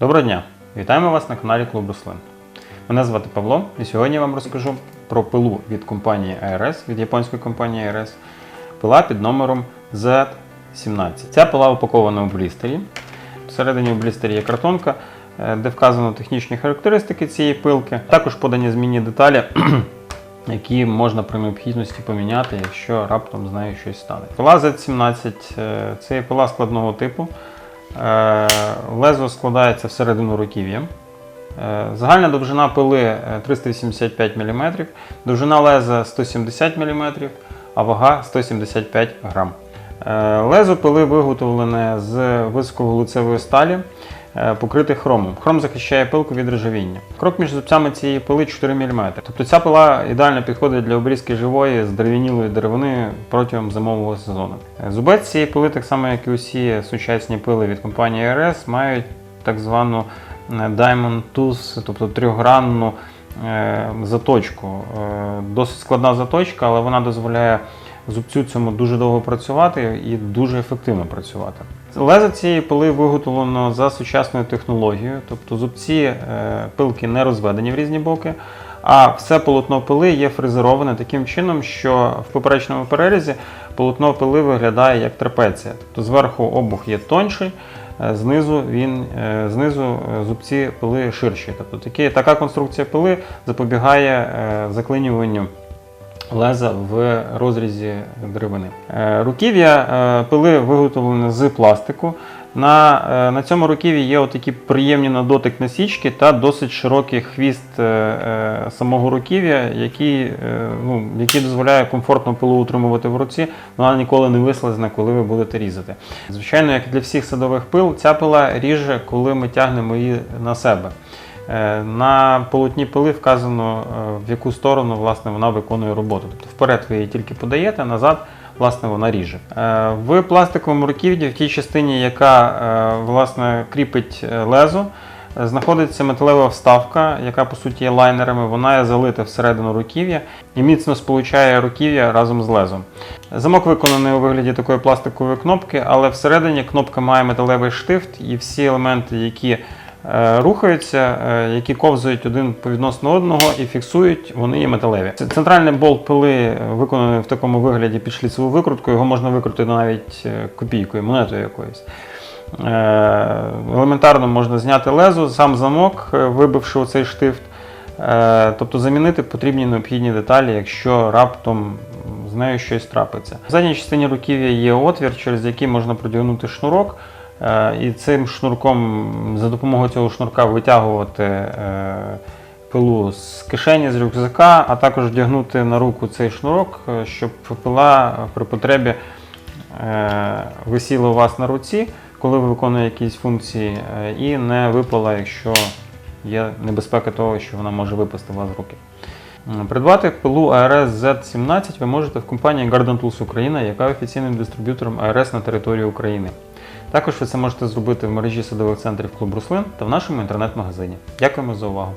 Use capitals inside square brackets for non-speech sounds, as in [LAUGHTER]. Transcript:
Доброго дня! Вітаємо вас на каналі Клуб Рослин. Мене звати Павло, і сьогодні я вам розкажу про пилу від компанії ARS, від японської компанії ARS. Пила під номером Z17. Ця пила упакована у блістері. Всередині у блістері є картонка, е, де вказано технічні характеристики цієї пилки. Також подані змінні деталі, [CLEARS THROAT] які можна при необхідності поміняти, якщо раптом з нею щось стане. Пила Z17 е, це пила складного типу. Е, Лезо складається всередину руків'я. Е, Загальна довжина пили е, 385 мм, довжина леза 170 мм, а вага 175 грам. Е, Лезо пили виготовлене з високоглуцевої сталі, е, хромом. Хром захищає пилку від ржавіння. Крок між зубцями цієї пили 4 мм. Тобто ця пила ідеально підходить для обрізки живої з дерев'янілої деревини протягом зимового сезону. Е, Зубець цієї пили, так само як і усі сучасні пили від компанії RS, мають так звану е, Diamond Tooth, тобто трьохгранну заточку. Досить складна заточка, але вона дозволяє зубцю цьому дуже довго працювати і дуже ефективно працювати. Лезо цієї пили виготовлено за сучасною технологією, тобто зубці е, пилки не розведені в різні боки, а все полотно пили є фрезероване таким чином, що в поперечному перерізі полотно пили виглядає як трапеція. Тобто зверху обух є тонший, е, знизу, він, е, знизу зубці пили ширші. Тобто такі, така конструкція пили запобігає заклинюванню леза в розрізі деревини. Е, Руків'я е, пили виготовлене з пластику. На, е, на цьому руків'ї є отакі приємні на дотик насічки та досить широкий хвіст самого руків'я, який, ну, який дозволяє комфортно пилу утримувати в руці, вона ніколи не вислизне, коли ви будете різати. Звичайно, як для всіх садових пил, ця пила ріже, коли ми тягнемо її на себе. Е, На полотні пили вказано, е, в яку сторону власне, вона виконує роботу. Тобто вперед ви її тільки подаєте, назад власне, вона ріже. Е, В пластиковому руків'ї, в тій частині, яка власне, кріпить лезо, знаходиться металева вставка, яка по суті є лайнерами. Вона є залита всередину руків'я і міцно сполучає руків'я разом з лезом. Замок виконаний у вигляді такої пластикової кнопки, але всередині кнопка має металевий штифт і всі елементи, які рухаються, е, які ковзають один по відносно одного і фіксують, вони є металеві. Центральний болт пили виконаний в такому вигляді під шліцеву викрутку, його можна викрутити навіть е, копійкою, монетою якоюсь. Е, Елементарно можна зняти лезо, сам замок, е, вибивши оцей штифт. Е, Тобто замінити потрібні необхідні деталі, якщо раптом з нею щось трапиться. В задній частині руків'я є отвір, через який можна продягнути шнурок. Е, І цим шнурком, за допомогою цього шнурка витягувати е, пилу з кишені, з рюкзака, а також вдягнути на руку цей шнурок, е, щоб пила при потребі висіла у вас на руці, коли ви виконуєте якісь функції, і не випала, якщо є небезпека того, що вона може випасти у вас з руки. Придбати пилу ARS Z17 ви можете в компанії Garden Tools Україна, яка офіційним дистриб'ютором ARS на території України. Також ви це можете зробити в мережі садових центрів Клуб Руслин та в нашому інтернет-магазині. Дякуємо за увагу!